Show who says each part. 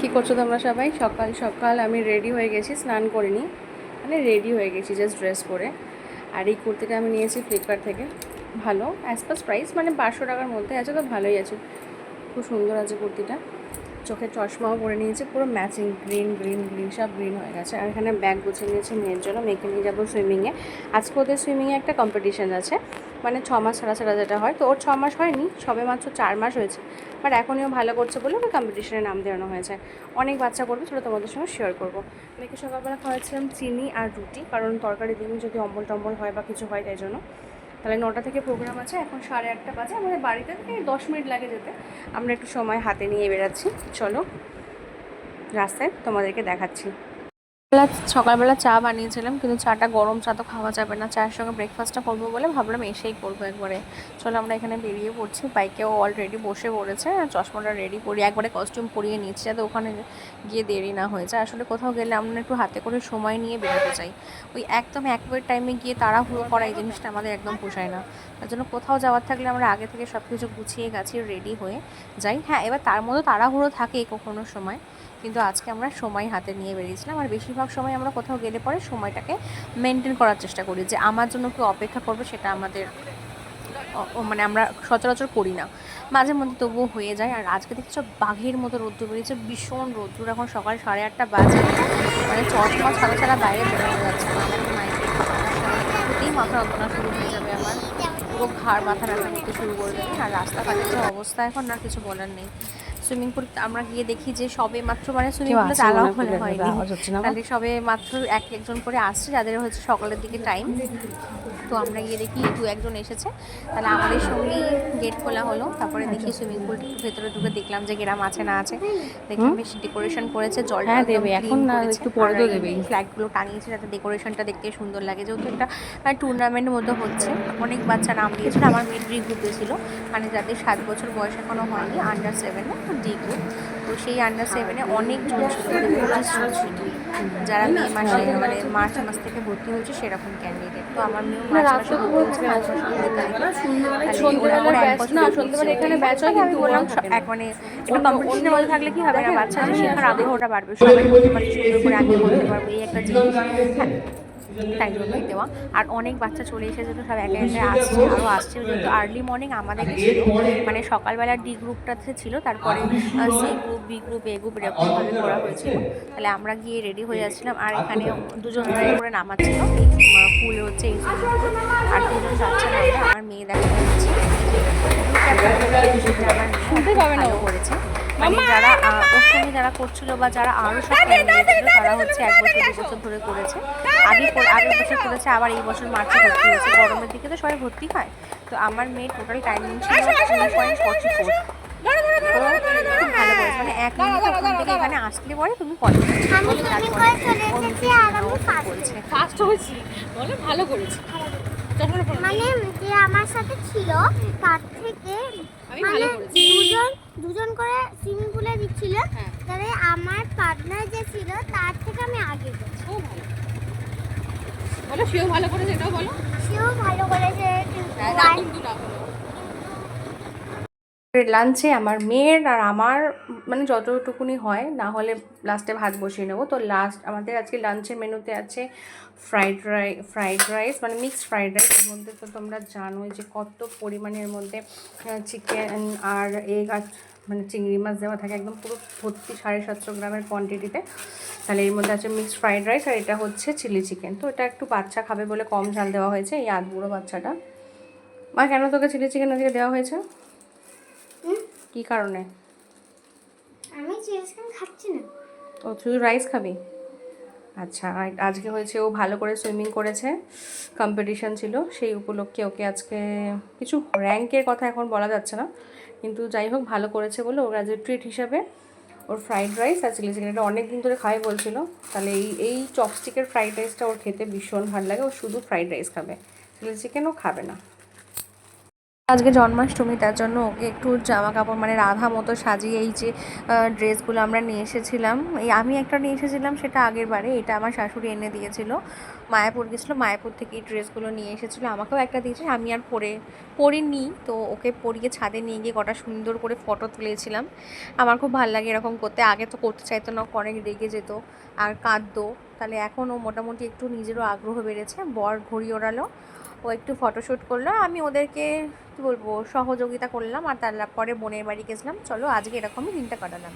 Speaker 1: কী করছ তোমরা সবাই? সকাল সকাল আমি রেডি হয়ে গেছি, স্নান করিনি। মানে রেডি হয়ে গেছি জাস্ট ড্রেস করে আর এই কুর্তিটা আমি নিয়েছি ফ্লিপকার্ট থেকে। ভালো অ্যাজ প্রাইস মানে পাঁচশো টাকার মধ্যে আছে, তো ভালোই আছে। খুব সুন্দর আছে কুর্তিটা। চোখের চশমাও পরে নিয়েছে, পুরো ম্যাচিং গ্রিন গ্রিন গ্রিন সব গ্রিন হয়ে গেছে। আর এখানে ব্যাগ গুছিয়ে নিয়েছে মেয়ের জন্য, মেয়েকে নিয়ে যাব সুইমিংয়ে আজকে ওদের সুইমিংয়ে একটা কম্পিটিশান আছে মানে ছ মাস ছাড়া ছাড়া যেটা হয়। তো ওর ছ মাস হয়নি, সবে মাত্র চার মাস হয়েছে। বাট এখনই ও ভালো করছে বলে ওকে কম্পিটিশনে নাম দেওয়ানো হয়েছে। অনেক বাচ্চা করবে, সেটা তোমাদের সঙ্গে শেয়ার করব। মেয়েকে সকালবেলা খাওয়াচ্ছিলাম চিনি আর রুটি, কারণ তরকারি দিন যদি অম্বল টম্বল হয় বা কিছু হয়, তাই জন্য। তাহলে নটা থেকে প্রোগ্রাম আছে, এখন সাড়ে আটটা বাজে, আমাদের বাড়িতে থেকে দশ মিনিট লাগে যেতে। আমরা একটু সময় হাতে নিয়ে বেড়াচ্ছি। চলো, রাস্তায় তোমাদেরকে দেখাচ্ছি। সকালবেলা চা বানিয়েছিলাম, কিন্তু চাটা গরম, চা তো খাওয়া যাবে না। চায়ের সঙ্গে ব্রেকফাস্টটা করব বলে ভাবলাম এসেই করব একবারে। চলো আমরা এখানে বেরিয়ে পড়ছি। বাইকেও অলরেডি বসে পড়েছে, আর চশমাটা রেডি করি। একবারে কস্টিউম পরিয়ে নিচ্ছি যাতে ওখানে গিয়ে দেরি না হয়ে যায়। আসলে কোথাও গেলে আমরা একটু হাতে করে সময় নিয়ে বেরোতে চাই। ওই একদম একবার টাইমে গিয়ে তাড়াহুড়ো করা এই জিনিসটা আমাদের একদম পোষায় না। তার জন্য কোথাও যাওয়ার থাকলে আমরা আগে থেকে সব কিছু গুছিয়ে গাছিয়ে রেডি হয়ে যাই। হ্যাঁ এবার তার মধ্যে তাড়াহুড়ো থাকে কখনো সময়, কিন্তু আজকে আমরা সময় হাতে নিয়ে বেরিয়েছিলাম। আর বেশিরভাগ সময় আমরা কোথাও গেলে পরে সময়টাকে মেনটেন করার চেষ্টা করি যে আমার জন্য কেউ অপেক্ষা করবে সেটা আমাদের মানে আমরা সচরাচর করি না। মাঝে মধ্যে তবুও হয়ে যায়। আর আজকে দেখছ বাঘের মতো রোদ্দুর বেরিয়েছে, ভীষণ রোদ্দুর। এখন সকাল সাড়ে আটটা বাজে। মানে চশমা ছাড়া ছাড়া বাইরে বেরোনো যাচ্ছে মাথা যন্ত্রণা শুরু হয়ে যাবে ঘাড় মাথা ব্যথা করতে শুরু করে দেবে আর রাস্তাঘাটের যে অবস্থা এখন আর কিছু বলার নেই। সুইমিং পুল আমরা গিয়ে দেখি যে সবে মাত্র মানে সুইমিং পুলে জায়গাও খোলা হয়নি। তাহলে সবে মাত্র এক একজন করে আসছে যাদের হচ্ছে সকালের দিকে টাইম তো আমরা গিয়ে দেখি দু একজন এসেছে। তাহলে আমাদের সঙ্গেই গেট খোলা হলো। তারপরে দেখি সুইমিং পুল ভেতরে ঢুকে দেখলাম যে গেরাম আছে না আছে। দেখলাম বেশ ডেকোরেশন করেছে জলটা
Speaker 2: হ্যাঁ, দেবে। এখন না, একটু পরে তো দেবেই।
Speaker 1: ফ্ল্যাগগুলো টানিয়েছে যাতে ডেকোরেশনটা দেখতে সুন্দর লাগে। যেহেতু একটা টুর্নামেন্টের মধ্যে হচ্ছে। অনেক বাচ্চা নাম দিয়েছিল। আমার মেয়ে ডি গ্রুপে ছিল। মানে যাদের সাত বছর বয়স এখনও হয়নি আন্ডার সেভেনে গ্রুপ তো সেই আন্ডার সেভেনে অনেক জন ছিল মানে পঁচিশ জন ছিল। যারা মে মাসে মানে মার্চ মাস থেকে ভর্তি হয়েছে সেরকম ক্যান্ডিডেট তো আমার মেয়েও মার্চ মাসে ভর্তি হয়েছে
Speaker 2: হয়
Speaker 1: আমি বললাম এক মানে একটা কম্পিটিশনের মধ্যে থাকলে কি হবে? না বাচ্চা আছে শেখার আগ্রহটা বাড়বে। সবাই মানে সুন্দর করে আগে বলতে পারবে এই একটা জিনিস। হ্যাঁ, তাই জন্যই দেওয়া আর অনেক বাচ্চা চলে এসেছে তো সব একে একে আসছে আরও আসছে। যেহেতু আর্লি মর্নিং আমাদের ছিল মানে সকালবেলা ডি গ্রুপটাতে ছিল তারপরে C group B group A group এরকমভাবে করা হয়েছিল তাহলে আমরা গিয়ে রেডি হয়ে যাচ্ছিলাম। আর এখানে দুজন করে নামাচ্ছিল। ফুল হচ্ছে এই আর দুজন যাচ্ছে না আমরা। আমার মেয়ে দেখা যাচ্ছে। শুনতে পাবে যারা করছিল বা যারা আরও সব তারা হচ্ছে এক বছর দু বছর ধরে করেছে। আগে আগের বছর করেছে আবার এই বছর মার্চে ভর্তি হয়েছে গরমের দিকে তো সবাই ভর্তি হয়। তো আমার মেয়ে টোটাল টাইমিং ছিল টু পয়েন্ট ফর্টি ফোর ভালো করেছে। মানে এক মিনিট ওখান থেকে এখানে আসলে পরে তুমি
Speaker 3: ফার্স্ট
Speaker 2: হয়েছি। বলে ভালো করেছি।
Speaker 3: মানে যে আমার সাথে ছিল তার থেকে মানে দুজন দুজন করে সুইমিং পুলে দিচ্ছিল।
Speaker 2: হ্যাঁ।
Speaker 3: তাহলে আমার পার্টনার যে ছিল তার থেকে আমি আগে গেছি।
Speaker 2: ও ভালো। বলো সেও ভালো করেছে এটাও বলো।
Speaker 3: সেও ভালো করেছে কিন্তু
Speaker 2: না
Speaker 3: আর-
Speaker 2: কিন্তু না বলো
Speaker 1: লাঞ্চে আমার মেয়ের আর আমার মানে যতটুকুনি হয়, না হলে লাস্টে ভাত বসিয়ে নেব। তো লাস্ট আমাদের আজকে লাঞ্চের মেনুতে আছে ফ্রাইড রাই ফ্রাইড রাইস মানে মিক্সড ফ্রাইড রাইস এর মধ্যে তো তোমরা জানোই যে কত পরিমাণের মধ্যে চিকেন আর এগ আর মানে চিংড়ি মাছ দেওয়া থাকে। একদম পুরো ভর্তি সাড়ে সাতশো গ্রামের কোয়ান্টিটিতে তাহলে এর মধ্যে আছে মিক্সড ফ্রাইড রাইস আর এটা হচ্ছে চিলি চিকেন তো এটা একটু বাচ্চা খাবে বলে কম ঝাল দেওয়া হয়েছে, এই আধ বুড়ো বাচ্চাটা। মা, কেন তোকে চিলি চিকেন আজকে দেওয়া হয়েছে? কি কারণে?
Speaker 3: আমি চিকেন খাচ্ছি না।
Speaker 1: ও তুই রাইস খাবি? আচ্ছা আজকে হয়েছে ও ভালো করে সুইমিং করেছে কম্পিটিশন ছিল সেই উপলক্ষে ওকে আজকে কিছু র্যাঙ্কের কথা এখন বলা যাচ্ছে না কিন্তু যাই হোক ভালো করেছে বলে ওর আজ ট্রিট হিসাবে ওর ফ্রাইড রাইস আর চিলি চিকেন এটা অনেক দিন ধরে খাই বলছিল তাহলে এই এই চপস্টিকের ফ্রাইড রাইসটা ওর খেতে ভীষণ ভালো লাগে ও শুধু ফ্রাইড রাইস খাবে চিলি চিকেনও খাবে না। আজকে জন্মাষ্টমী, তার জন্য ওকে একটু জামা কাপড় মানে রাধা মতো সাজিয়ে এই যে ড্রেসগুলো আমরা নিয়ে এসেছিলাম। এই আমি একটা নিয়ে এসেছিলাম, সেটা আগের বারে, এটা আমার শাশুড়ি এনে দিয়েছিল। মায়াপুর গেছিল, মায়াপুর থেকে এই ড্রেসগুলো নিয়ে এসেছিল, আমাকেও একটা দিয়েছে, আমি আর পরে পরিনি, তো ওকে পরিয়ে ছাদে নিয়ে গিয়ে কটা সুন্দর করে ফটো তুলেছিলাম। আমার খুব ভালো লাগে এরকম করতে, আগে তো করতে চাইতো না, অনেক রেগে যেত আর কাঁদতো, তাহলে এখন ও মোটামুটি একটু নিজেরও আগ্রহ বেড়েছে, বর ঘড়ি ওড়ালো, ও একটু ফটোশ্যুট করল, আমি ওদেরকে কী বলব, সহযোগিতা করলাম আর তারপরে বোনের বাড়ি গেছিলাম, চলো আজকে এরকমই দিনটা কাটালাম।